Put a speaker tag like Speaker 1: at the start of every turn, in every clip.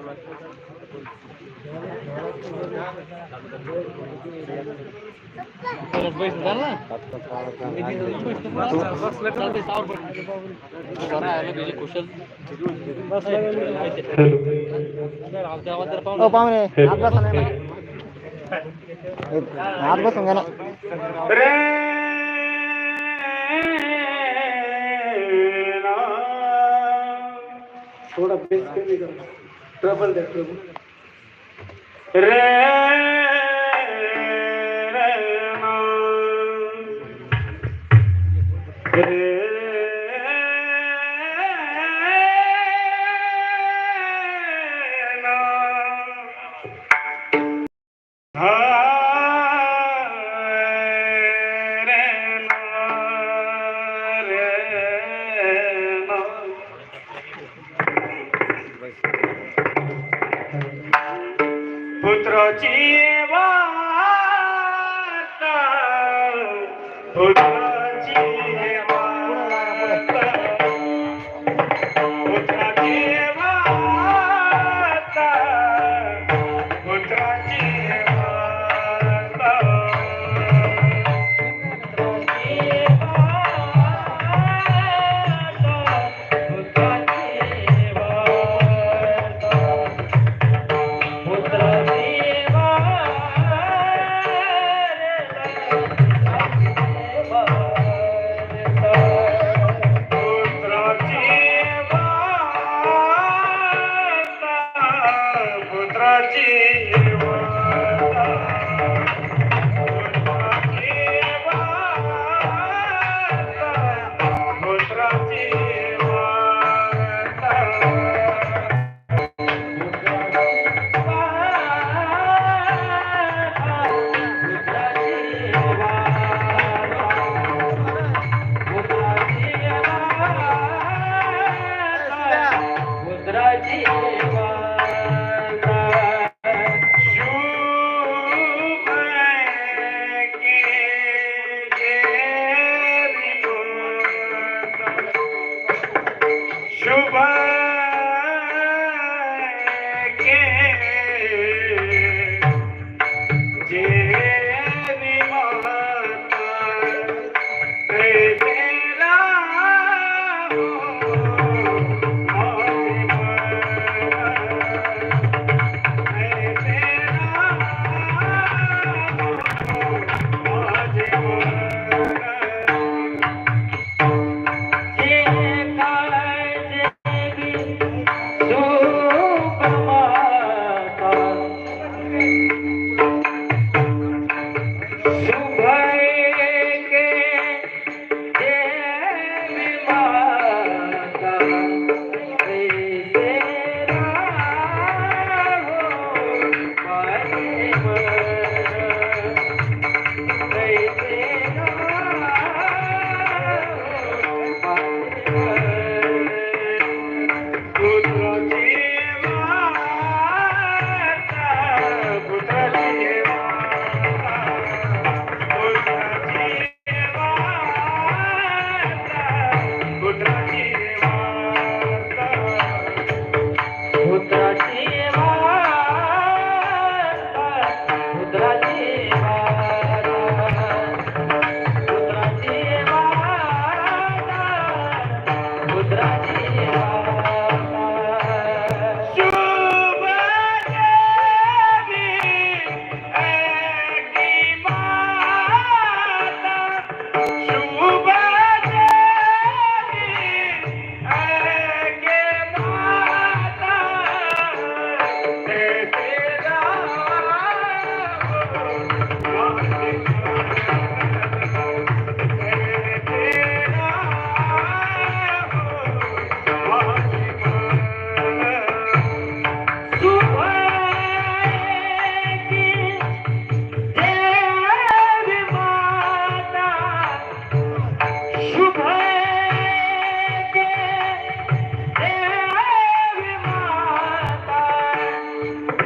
Speaker 1: हाथ बस
Speaker 2: ना
Speaker 3: थोड़ा बेस कर Trouble there, trouble.
Speaker 4: Re. রচিয়ে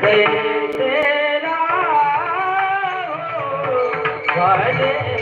Speaker 4: भले